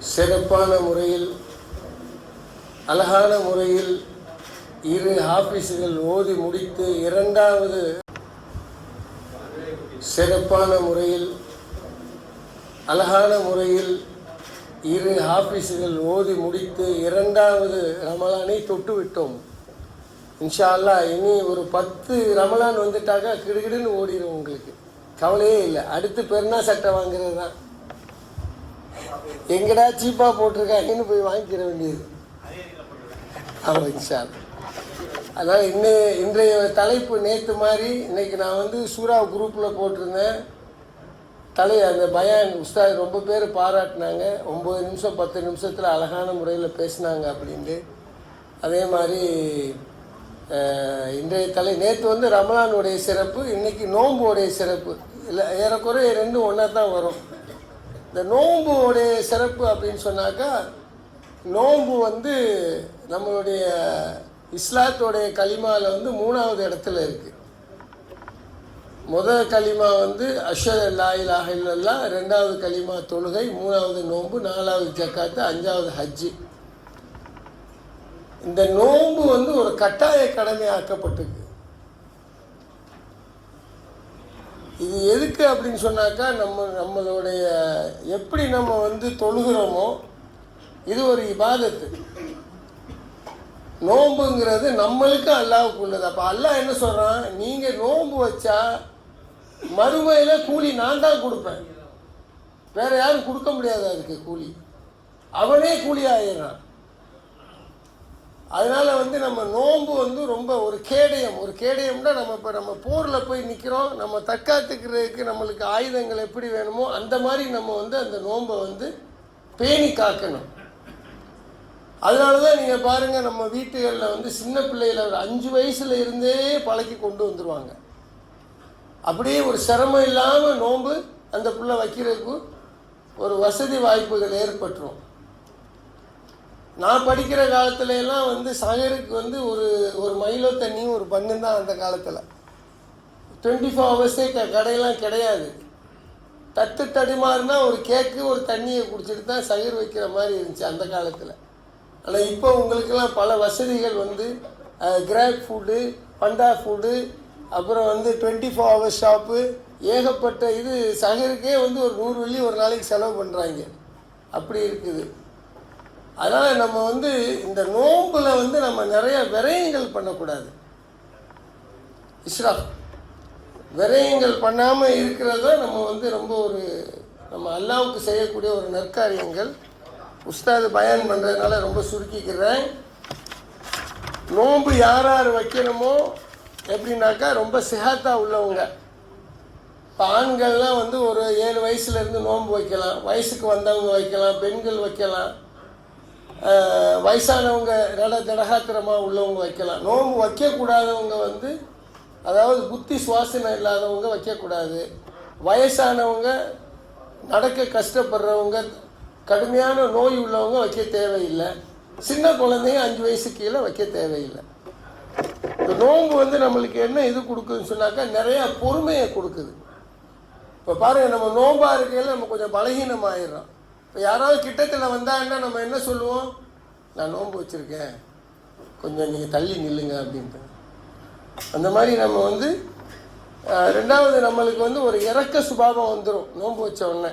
சிறப்பான முறையில் அழகான முறையில் இரு ஆபீஸுகள் ஓதி முடித்து இரண்டாவது சிறப்பான முறையில் அழகான முறையில் இரு ஆபீஸுகள் ஓதி முடித்து இரண்டாவது ரமலானை தொட்டு விட்டோம் இன்ஷா இனி ஒரு பத்து ரமலான் வந்துட்டாக்கா கிடுகிடுன்னு ஓடிடும் உங்களுக்கு. கவலையே இல்லை. அடுத்து பெருனா சட்டை வாங்குறது தான் எங்கடா சீப்பாக போட்டிருக்காங்கன்னு போய் வாங்கிக்கிற வேண்டியது. ஆமாங்க சார் அதனால் இன்னை இன்றைய தலைப்பு நேற்று மாதிரி இன்றைக்கி நான் வந்து சூறா குரூப்பில் போட்டிருந்தேன். தலை அந்த பயான் உஸ்தாத் ரொம்ப பேர் பாராட்டினாங்க. ஒம்பது நிமிஷம் பத்து நிமிஷத்தில் அழகான முறையில் பேசினாங்க அப்படின்ட்டு. அதே மாதிரி இன்றைய தலை நேற்று வந்து ரமலானுடைய சிறப்பு இன்றைக்கி நோன்புடைய சிறப்பு. இல்லை ஏறக்குறைய ரெண்டும் ஒன்றா தான் வரும். இந்த நோன்புடைய சிறப்பு அப்படின்னு சொன்னாக்கா நோன்பு வந்து நம்மளுடைய இஸ்லாத்தோடைய கலிமாவில் வந்து மூணாவது இடத்துல இருக்குது முதல் களிமா வந்து அஷர் லாயிலாக இல்லல்லா ரெண்டாவது களிமா தொழுகை மூணாவது நோன்பு நாலாவது ஜக்காத்து அஞ்சாவது ஹஜ்ஜு. இந்த நோன்பு வந்து ஒரு கட்டாய கடமையாக்கப்பட்டிருக்கு. இது எதுக்கு அப்படின்னு சொன்னாக்கா நம்ம நம்மளுடைய எப்படி நம்ம வந்து தொழுகிறோமோ இது ஒரு இபாதத்து. நோன்புங்கிறது நம்மளுக்கு அல்லாவுக்கு உள்ளது. அப்போ அல்லாஹ் என்ன சொல்கிறான் நீங்கள் நோம்பு வச்சா மறுமையில் கூலி நான் தான் கொடுப்பேன். வேற யாரும் கொடுக்க முடியாது அதுக்கு கூலி. அவனே கூலி ஆயிடுறான். அதனால வந்து நம்ம நோன்பு வந்து ரொம்ப ஒரு கேடயம். ஒரு கேடயம்னா நம்ம இப்போ நம்ம போரில் போய் நிற்கிறோம் நம்ம தற்காத்துக்கிறதுக்கு நம்மளுக்கு ஆயுதங்கள் எப்படி வேணுமோ அந்த மாதிரி நம்ம வந்து அந்த நோன்பை வந்து பேணி காக்கணும். அதனால தான் நீங்கள் பாருங்கள் நம்ம வீட்டுகளில் வந்து சின்ன பிள்ளைகளை ஒரு அஞ்சு வயசுல இருந்தே பழக்கி கொண்டு வந்துடுவாங்க அப்படியே ஒரு சிரமம் இல்லாமல் நோன்பு அந்த பிள்ளை வைக்கிறதுக்கு ஒரு வசதி வாய்ப்புகள் ஏற்பட்டுரும். நான் படிக்கிற காலத்துல எல்லாம் வந்து சகருக்கு வந்து ஒரு ஒரு மைலோ தண்ணியும் ஒரு பண்ணு தான் அந்த காலத்தில். டுவெண்ட்டி ஃபோர் ஹவர்ஸே க கடையெல்லாம் கிடையாது. தட்டு தடுமாறுனா ஒரு கேக்கு ஒரு தண்ணியை குடிச்சிட்டு தான் சகர் வைக்கிற மாதிரி இருந்துச்சு அந்த காலத்தில். ஆனால் இப்போ உங்களுக்கெல்லாம் பல வசதிகள் வந்து கிராப் ஃபுட்டு பண்டா ஃபுட்டு அப்புறம் வந்து டுவெண்ட்டி ஃபோர் ஹவர்ஸ் ஷாப்பு ஏகப்பட்ட இது சகருக்கே வந்து ஒரு நூறு வெள்ளி ஒரு நாளைக்கு செலவு பண்ணுறாங்க அப்படி இருக்குது. அதனால் நம்ம வந்து இந்த நோம்பில் வந்து நம்ம நிறைய விரயங்கள் பண்ணக்கூடாது. இஸ்ராஃப் விரயங்கள் பண்ணாமல் இருக்கிறது தான் நம்ம வந்து ரொம்ப ஒரு நம்ம அல்லாவுக்கு செய்யக்கூடிய ஒரு நற்காரியங்கள். உஸ்தாது பயன் பண்ணுறதுனால ரொம்ப சுருக்கிக்கிறேன். நோன்பு யார் யார் வைக்கணுமோ எப்படின்னாக்கா ரொம்ப சிஹாத்தா உள்ளவங்க. இப்போ ஆண்கள்லாம் வந்து ஒரு ஏழு வயசுலேருந்து நோன்பு வைக்கலாம். வயசுக்கு வந்தவங்க வைக்கலாம் பெண்கள் வைக்கலாம். வயசானவங்க நட திடகாத்திரமாக உள்ளவங்க வைக்கலாம். நோன்பு வைக்கக்கூடாதவங்க வந்து அதாவது புத்தி சுவாசனம் இல்லாதவங்க வைக்கக்கூடாது. வயசானவங்க நடக்க கஷ்டப்படுறவங்க கடுமையான நோய் உள்ளவங்க வைக்க தேவையில்லை. சின்ன குழந்தைங்க அஞ்சு வயசு கீழே வைக்க தேவையில்லை. இந்த நோன்பு வந்து நம்மளுக்கு என்ன இது கொடுக்குதுன்னு சொன்னாக்கா நிறையா பொறுமையை கொடுக்குது. இப்போ பாருங்கள் நம்ம நோம்பாக இருக்கையில் நம்ம கொஞ்சம் பலகீனமாயிடுறோம். இப்போ யாராவது கிட்டத்தில் வந்தாங்கன்னா நம்ம என்ன சொல்லுவோம்? நான் நோன்பு வச்சுருக்கேன். கொஞ்சம் நீங்கள் தள்ளி நில்லுங்க அப்படின்ட்டு. அந்த மாதிரி நம்ம வந்து ரெண்டாவது நம்மளுக்கு வந்து ஒரு இறக்க சுபாவம் வந்துடும் நோன்பு வச்ச உடனே.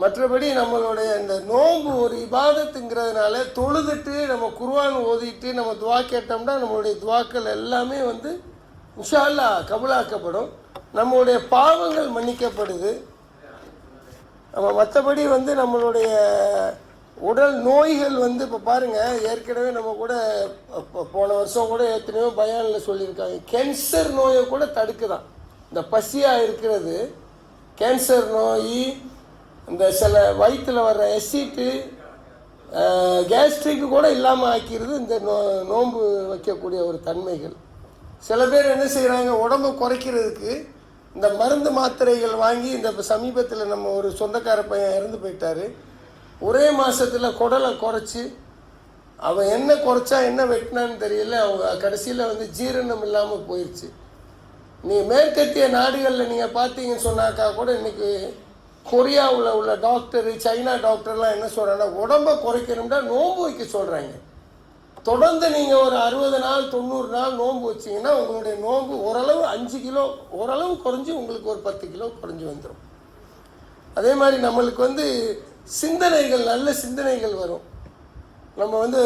மற்றபடி நம்மளுடைய இந்த நோன்பு ஒரு இபாதத்துங்கிறதுனால தொழுதுட்டு நம்ம குருவான் ஓதிட்டு நம்ம துவா கேட்டோம்னா நம்மளுடைய துவாக்கள் எல்லாமே வந்து இன்ஷா கபலாக்கப்படும் கபுலாக்கப்படும். நம்மளுடைய பாவங்கள் மன்னிக்கப்படுது. நம்ம மற்றபடி வந்து நம்மளுடைய உடல் நோய்கள் வந்து இப்போ பாருங்கள் ஏற்கனவே நம்ம கூட போன வருஷம் கூட எத்தனையோ பயானில் சொல்லியிருக்காங்க. கேன்சர் நோயை கூட தடுக்குதான். இந்த பசியாக இருக்கிறது கேன்சர் நோய் இந்த சில வயிற்றில் வர்ற எசிட்டு கேஸ்ட்ரிக்கு கூட இல்லாமல் ஆக்கிடுது. இந்த நோ நோன்பு வைக்கக்கூடிய ஒரு தன்மைகள். சில பேர் என்ன செய்கிறாங்க உடம்பு குறைக்கிறதுக்கு இந்த மருந்து மாத்திரைகள் வாங்கி இந்த சமீபத்தில் நம்ம ஒரு சொந்தக்கார பையன் இறந்து போயிட்டாரு. ஒரே மாதத்தில் குடலை குறைச்சி அவன் என்ன குறைச்சா என்ன வெட்டினான்னு தெரியல அவங்க கடைசியில் வந்து ஜீரணம் இல்லாமல் போயிடுச்சு நீ மேற்கத்திய நாடுகளில் நீங்கள் பார்த்தீங்கன்னு சொன்னாக்கா கூட இன்றைக்கி கொரியாவில் உள்ள டாக்டர் சைனா டாக்டர்லாம் என்ன சொல்கிறாங்கன்னா உடம்பை குறைக்கணும்னா நோன்பு வைக்க சொல்கிறாங்க தொடர்ந்து நீங்கள் ஒரு அறுபது நாள் தொண்ணூறு நாள் நோன்பு வச்சீங்கன்னா உங்களுடைய நோன்பு ஓரளவு அஞ்சு கிலோ ஓரளவு குறைஞ்சி உங்களுக்கு ஒரு பத்து கிலோ குறைஞ்சி வந்துடும் அதே மாதிரி நம்மளுக்கு வந்து சிந்தனைகள் நல்ல சிந்தனைகள் வரும். நம்ம வந்து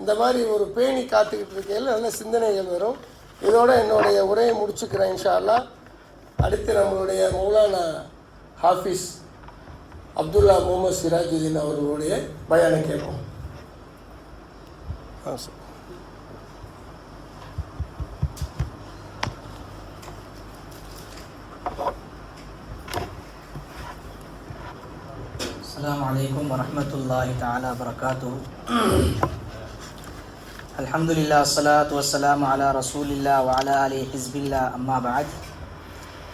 இந்த மாதிரி ஒரு பேணி காத்துக்கிட்டு இருக்கையில் நல்ல சிந்தனைகள் வரும். இதோட என்னுடைய உரையை முடிச்சுக்கிறேன் இன்ஷால்லா அடுத்து நம்மளுடைய மௌலானா ஹாஃபிஸ் அப்துல்லா முகமது சிராஜுதீன் அவர்களுடைய பயானை கேட்போம். حاصل. السلام عليكم ورحمة الله تعالى وبركاته. الحمد لله والصلاة والسلام على رسول الله وعلى آله حزب الله. أما بعد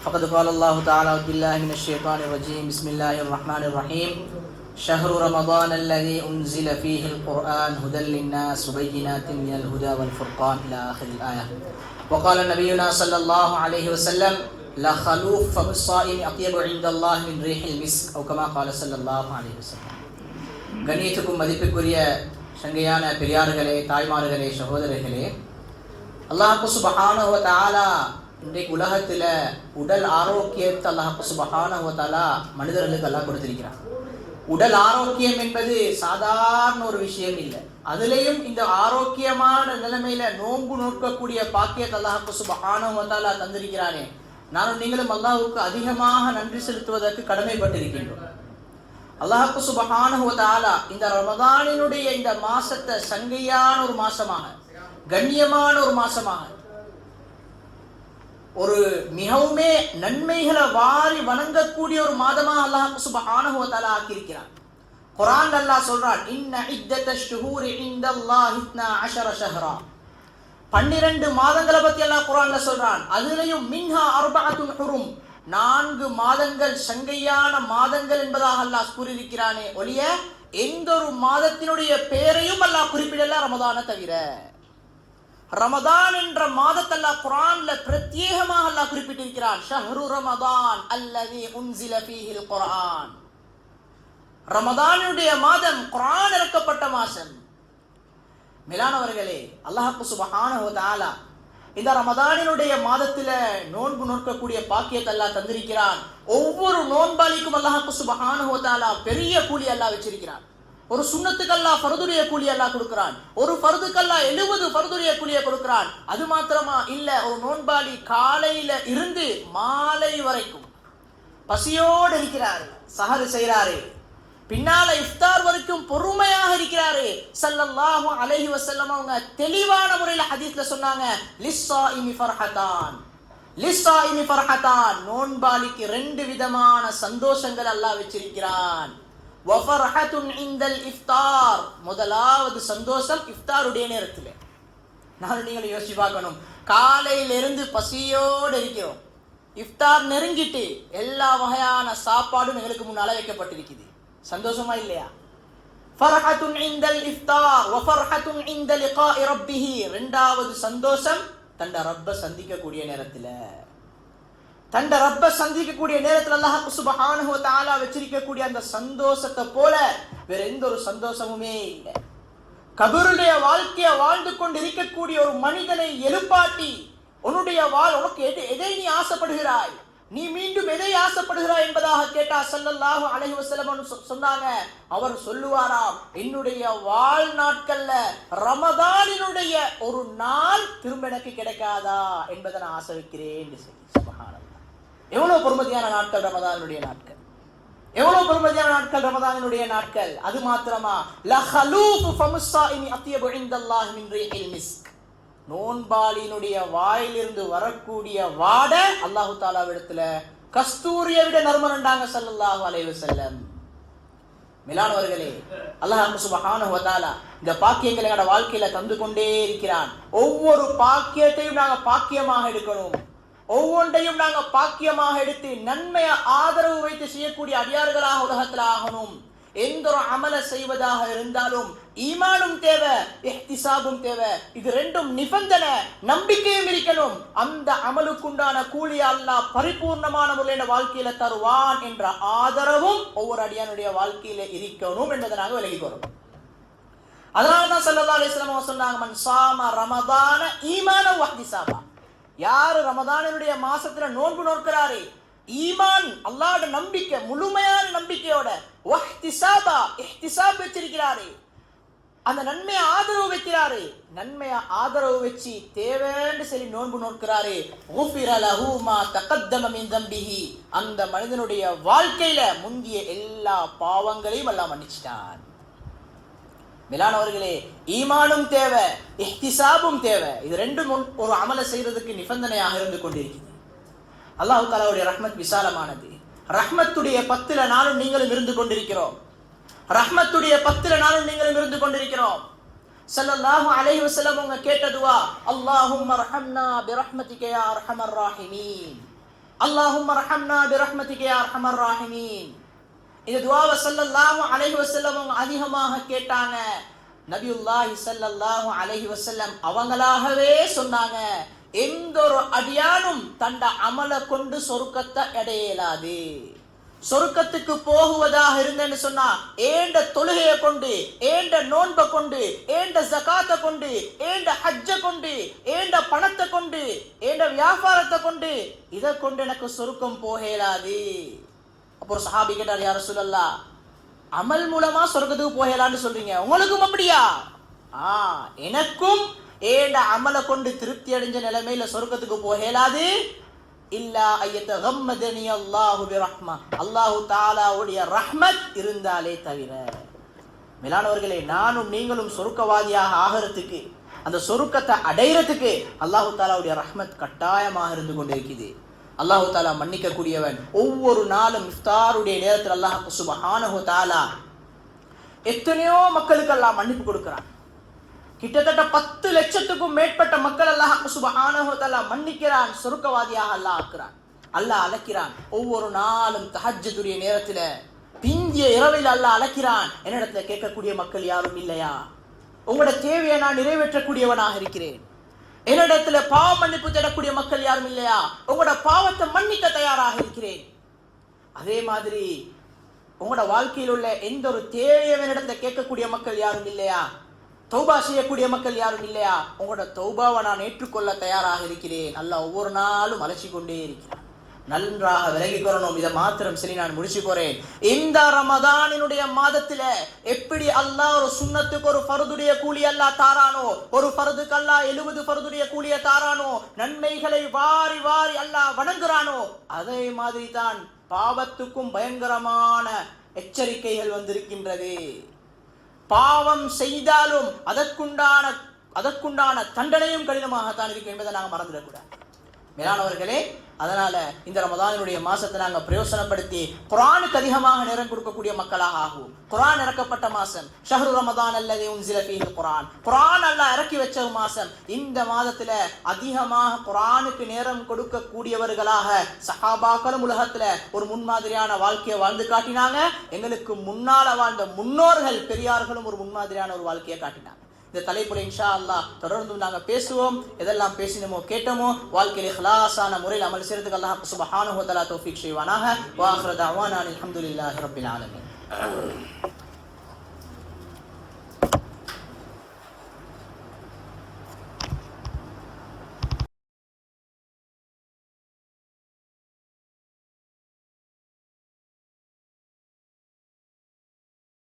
فقد قال الله تعالى بالله من الشيطان الرجيم. بسم الله الرحمن الرحيم. شهر رمضان الذي أنزل فيه القرآن هدى للناس وبينات من الهدى والفرقان إلى آخر الآية وقال نبينا صلى الله عليه وسلم لخلوف فم الصائم أطيب عند الله من ريح المسك أو كما قال صلى الله عليه وسلم கண்ணியத்துக்கும் மதிப்புக்குரிய சங்கையான பெரியார்களே தாய்மார்களே சகோதரர்களே அல்லாஹு சுபஹானஹு வ தஆலா இன்றைக்கு உலகத்தில் உடல் ஆரோக்கியத்தை அல்லாஹு சுபஹானஹு வ தஆலா மனிதர்களுக்கு எல்லாம் கொடுத்திருக்கிறான் உடல் ஆரோக்கியம் என்பது சாதாரண ஒரு விஷயம் இல்லை. அதுலேயும் இந்த ஆரோக்கியமான நிலைமையில நோன்பு நோக்கக்கூடிய பாக்கியத்தை அல்லாஹ் சுபஹானஹு வ தஆலா தந்திருக்கிறானே. நானும் நீங்களும் அல்லாஹுக்கு அதிகமாக நன்றி செலுத்துவதற்கு கடமைப்பட்டிருக்கின்றோம். அல்லாஹு சுபஹானுவதாலா இந்த ரமதானினுடைய இந்த மாசத்தை சங்கையான ஒரு மாசமாக கண்ணியமான ஒரு மாசமாக ஒரு மிகவுமே நன்மைகளை வாரி வணங்கக்கூடிய ஒரு மாதமாக அல்லாஹ் சுபஹானஹு வ தஆலா ஆக்கியிருக்கிறான். குரான் அல்லாஹ் சொல்றான் இன்ன இத்தத ஷுஹூரி இந்தல்லாஹி 12 ஷஹரா. பன்னிரண்டு மாதங்களை பத்தி அல்லாஹ் குரான்ல சொல்றான் அதுலயும் மின்ஹா அர்பஅத்துன் ஹுரும். நான்கு மாதங்கள் சங்கையான மாதங்கள் என்பதாக அல்லாஹ் கூறியிருக்கிறானே ஒழிய எந்த ஒரு மாதத்தினுடைய பெயரையும் அல்லாஹ் குறிப்பிடல ரமதான தவிர. ரமதான் என்ற மாதத்தல்லாஹ் குரான்ல பிரத்யேகமாக அல்லாஹ் குறிப்பிட்டிருக்கிறான். ஷஹ்ரு ரமதான் அல்லதி உன்சில ஃபீஹில் குரான் ரமதானுடைய மாதம் குரான் இறக்கப்பட்ட மாதம். மிலானவர்களே அல்லாஹ் சுபஹானஹு ஆலா இந்த ரமதானினுடைய மாதத்துல நோன்பு நோக்கக்கூடிய பாக்கியத்தை அல்லாஹ் தந்திருக்கிறான். ஒவ்வொரு நோன்பாளிக்கும் அல்லாஹ் சுபஹானஹு வ பெரிய கூலி அல்லாஹ் வச்சிருக்கிறான். ஒரு சுண்ணத்துக்கல்லா அல்லாஹ் கூலி அல்லா கொடுக்கிறான். ஒரு பருதுக்கல்லா எழுபது பருதுடைய கூலியை கொடுக்கிறான். அது மாத்திரமா இல்ல ஒரு நோன்பாளி காலையில இருந்து மாலை வரைக்கும் பசியோடு இருக்கிறாரு சஹரு செய்கிறாரு பின்னால இஃப்தார் வரைக்கும் பொறுமையாக இருக்கிறாரு. சல்லல்லாஹு அலைஹி வசல்லம் அவங்க தெளிவான முறையில் ஹதீஸ்ல சொன்னாங்க லிஸ்ஸா இமி ஃபர்ஹதான் லிஸ்ஸா இமி ஃபர்ஹதான் நோன்பாளிக்கு ரெண்டு விதமான சந்தோஷங்கள் அல்லாஹ் வச்சிருக்கிறான். இஃப்தார். முதலாவது சந்தோஷம் இஃப்தாருடைய நேரத்தில். நான் நீங்கள் யோசிச்சு பார்க்கணும். காலையிலிருந்து பசியோடு இருக்கிறோம். இஃப்தார் நெருங்கிட்டு எல்லா வகையான சாப்பாடும் எங்களுக்கு முன்னால் வைக்கப்பட்டிருக்குது. சந்தோஷமா இல்லையா? ஃபர்ஹத்துன் இந்தல் இஃப்தார். வஃபர்ஹத்துன் இந்த லிகாஇ இரப்பிஹி ரெண்டாவது சந்தோஷம் தண்ட ரப்ப சந்திக்கக்கூடிய நேரத்தில். தண்ட ரப்ப சந்திக்கக்கூடிய நேரத்துல அல்லாஹ் சுப்ஹானஹு தாலா வச்சிருக்கக்கூடிய அந்த சந்தோஷத்தை போல வேற எந்த ஒரு சந்தோஷமுமே இல்லை. கபருடைய வாழ்க்கையை வாழ்ந்து கொண்டு இருக்கக்கூடிய ஒரு மனிதனை எழுப்பாட்டி உன்னுடைய வாழ் உனக்கு எது எதை நீ ஆசைப்படுகிறாய்? நீ மீண்டும் எதை ஆசைப்படுகிறாய் என்பதாக கேட்டா ஸல்லல்லாஹு அலைஹி வஸல்லம் சொ- சொன்னாங்க. அவர் சொல்லுவாராம் என்னுடைய வாழ்நாட்கள்ல ரமதானினுடைய ஒரு நாள் திரும்ப எனக்கு கிடைக்காதா? என்பதை நான் ஆசை வைக்கிறேன் என்று சொல்லி. எவ்வளோ எவ்வளவு பொறுமதியான நாட்கள் ரமதானுடைய நாட்கள்? எவ்வளோ பொறுமதியான நாட்கள் ரமதானினுடைய நாட்கள்? அது மாத்திரமா? லஹலூஃபு ஃபமுஸ்ஸாயிமி அத்யபு இன்தல்லாஹி மின் மிஸ்க். நோன்பாளியினுடைய வாயிலிருந்து வரக்கூடிய வாட அல்லாஹு தாலாவிடத்துல கஸ்தூரியை விட நறுமணண்டாங்க ஸல்லல்லாஹு அலைவு செல்லம் மிலானவர்களே அல்லாஹ் சுபஹானஹு இந்த பாக்கியங்களை எங்களோட வாழ்க்கையில தந்து கொண்டே இருக்கிறான். ஒவ்வொரு பாக்கியத்தையும் நாங்கள் பாக்கியமாக எடுக்கணும். ஒவ்வொன்றையும் நாங்க பாக்கியமாக எடுத்து நன்மையை ஆதரவு வைத்து செய்யக்கூடிய அடியார்களாக உலகத்தில் ஆகணும். எந்த ஒரு அமல செய்வதாக இருந்தாலும் ஈமானும் தேவை எஹ்திசாபும் தேவை. இது ரெண்டும் நிபந்தனை. நம்பிக்கையும் இருக்கணும். அந்த அமலுக்குண்டான கூலி அல்லாஹ் பரிபூர்ணமான முறையில வாழ்க்கையில தருவான் என்ற ஆதரவும் ஒவ்வொரு அடியானுடைய வாழ்க்கையில இருக்கணும் என்பதை நாங்க வரும் அதனால தான் சல்லா அலைஹி சொன்னாங்க மன் சாம ரமதான ஈமான வஹ்திசாபா யார் ரமதானனுடைய மாசத்துல நோன்பு நோக்கிறாரே ஈமான் அல்லாட நம்பிக்கை முழுமையான நம்பிக்கையோட வஹ்திசாபா இஹ்திசாப் வச்சிருக்கிறாரே. அந்த நன்மையை ஆதரவு வைக்கிறாரு. நன்மையை ஆதரவு வச்சு தேவைன்னு சொல்லி நோன்பு நோக்கிறாரு ஊஃபிர லஹு தம்பிஹி. அந்த மனிதனுடைய வாழ்க்கையில முந்திய எல்லா பாவங்களையும் எல்லாம் மன்னிச்சிட்டான். மேலானவர்களே ஈமானும் தேவை இஹ்திசாபும் தேவை. இது ரெண்டும் ஒன்- ஒரு அமலை செய்யறதுக்கு நிபந்தனையாக இருந்து கொண்டிருக்கிறது. அல்லாஹ் தாலாவுடைய ரஹ்மத் விசாலமானது. ரஹ்மத்துடைய பத்துல நாளும் நீங்களும் இருந்து கொண்டிருக்கிறோம். ரஹ்மத்துடைய பத்துல நாளும் நீங்களும் இருந்து கொண்டிருக்கிறோம். சல்லல்லாஹு அலைஹி வஸல்லம் உங்க கேட்டதுவா அல்லாஹும் அல்லாஹும்ம ரஹம்னா பிரஹ்மதிக யா அர்ஹமர் ராஹிமீன். அல்லாஹும்ம ரஹம்னா பிரஹ்மதிக யா அர்ஹமர் ராஹிமீன். இந்த துவாவை ஸல்லல்லாஹு அலைஹி வஸல்லம் அதிகமாக கேட்டாங்க. நபியுல்லாஹி சல்லல்லாஹு அலைஹி வசல்லம் அவங்களாகவே சொன்னாங்க எந்த ஒரு அடியானும் தண்ட அமலை கொண்டு சொருக்கத்தை அடையலாது. சொருக்கத்துக்கு போகுவதாக இருந்தேன்னு சொன்னா ஏண்ட தொழுகையை கொண்டு ஏண்ட நோன்பை கொண்டு ஏண்ட ஜகாத்தை கொண்டு ஏண்ட ஹஜ்ஜ கொண்டு ஏண்ட பணத்தை கொண்டு ஏண்ட வியாபாரத்தை கொண்டு இதை கொண்டு எனக்கு சொருக்கம் போகலாது. அப்போ ஒரு சஹாபி கேட்டார் யார சொல்லல்லா அமல் மூலமா சொர்க்கத்துக்கு போகலான்னு சொல்றீங்க. உங்களுக்கும் அப்படியா? ஆ எனக்கும் ஏண்ட அமலை கொண்டு திருப்தி அடைஞ்ச நிலைமையில சொர்க்கத்துக்கு போகலாது? இல்லா ஐயத்த கம்மதனி அல்லாஹு ரஹ்மா அல்லாஹு தாலாவுடைய ரஹ்மத் இருந்தாலே தவிர. மேலானவர்களே நானும் நீங்களும் சொருக்கவாதியாக ஆகிறதுக்கு அந்த சொருக்கத்தை அடையிறதுக்கு அல்லாஹு தாலாவுடைய ரஹ்மத் கட்டாயமாக இருந்து கொண்டிருக்குது. அல்லாஹு தாலா மன்னிக்க கூடியவன் ஒவ்வொரு நாளும் இஃப்தாருடைய நேரத்தில் அல்லாஹ் சுபஹானஹு தாலா எத்தனையோ மக்களுக்கு அல்லாஹ் மன்னிப்பு கொடுக்கிறான். கிட்டத்தட்ட பத்து லட்சத்துக்கும் மேற்பட்ட மக்கள் அல்லாஹ் சுபஹானஹு தாலா மன்னிக்கிறான் சொர்க்கவாதியாக அல்லாஹ் ஆக்குறான். அல்லாஹ் அழைக்கிறான். ஒவ்வொரு நாளும் தஹஜ்ஜுடைய நேரத்துல பிந்திய இரவில் அல்லாஹ் அழைக்கிறான். என்னிடத்துல கேட்கக்கூடிய மக்கள் யாரும் இல்லையா? உங்களோட தேவையை நான் நிறைவேற்றக்கூடியவனாக இருக்கிறேன். என்னிடத்துல பாவ மன்னிப்பு தேடக்கூடிய மக்கள் யாரும் இல்லையா? உங்களோட பாவத்தை மன்னிக்க தயாராக இருக்கிறேன். அதே மாதிரி உங்களோட வாழ்க்கையில் உள்ள எந்த ஒரு தேவையவனிடத்தை கேட்கக்கூடிய மக்கள் யாரும் இல்லையா? தௌபா செய்யக்கூடிய மக்கள் யாரும் இல்லையா? உங்களோட தௌபாவை நான் ஏற்றுக்கொள்ள தயாராக இருக்கிறேன். நல்லா ஒவ்வொரு நாளும் அலசி கொண்டே இருக்கிறேன். நன்றாக விலகிக் கொள்ளணும். இதை மாத்திரம் சரி நான் முடிச்சு போறேன். இந்த ரமதானினுடைய மாதத்துல எப்படி அல்லாஹ் ஒரு சுண்ணத்துக்கு ஒரு பருதுடைய கூலி அல்லா தாரானோ? ஒரு பருதுக்கு அல்லா எழுபது பருதுடைய கூலிய தாரானோ? நன்மைகளை வாரி வாரி அல்லாஹ் வணங்குறானோ? அதே மாதிரி தான் பாவத்துக்கும் பயங்கரமான எச்சரிக்கைகள் வந்திருக்கின்றது. பாவம் செய்தாலும் அதற்குண்டான அதற்குண்டான தண்டனையும் கடினமாகத்தான் இருக்கும் என்பதை நாங்கள் மறந்துடக்கூடாது. மேலானவர்களே அதனால இந்த ரமதானுடைய மாசத்தை நாங்கள் பிரயோசனப்படுத்தி குரானுக்கு அதிகமாக நேரம் கொடுக்கக்கூடிய மக்களாக ஆகும் குரான் இறக்கப்பட்ட மாசம் ஷஹ்ரு ரமதான் அல்லது உன்சில ஃபீஹி குரான். குரான் அல்ல இறக்கி வச்ச மாசம் இந்த மாதத்துல அதிகமாக குரானுக்கு நேரம் கொடுக்கக்கூடியவர்களாக சஹாபாக்களும் உலகத்துல ஒரு முன்மாதிரியான வாழ்க்கையை வாழ்ந்து காட்டினாங்க. எங்களுக்கு முன்னால வாழ்ந்த முன்னோர்கள் பெரியார்களும் ஒரு முன்மாதிரியான ஒரு வாழ்க்கையை காட்டினாங்க. இந்த தலைப்புல இன்ஷா அல்லா தொடர்ந்து நாங்க பேசுவோம். எதெல்லாம் பேசினோமோ கேட்டோமோ வாழ்க்கையில ஹலாசான முறையில் அமல் செய்யறதுக்கு அல்லாஹ் சுபஹானுஹு தலா தௌஃபிக் செய்வானாக. வாஹ்ரதாவான் அலமதுல்லாஹ் ரபில் ஆலமின்.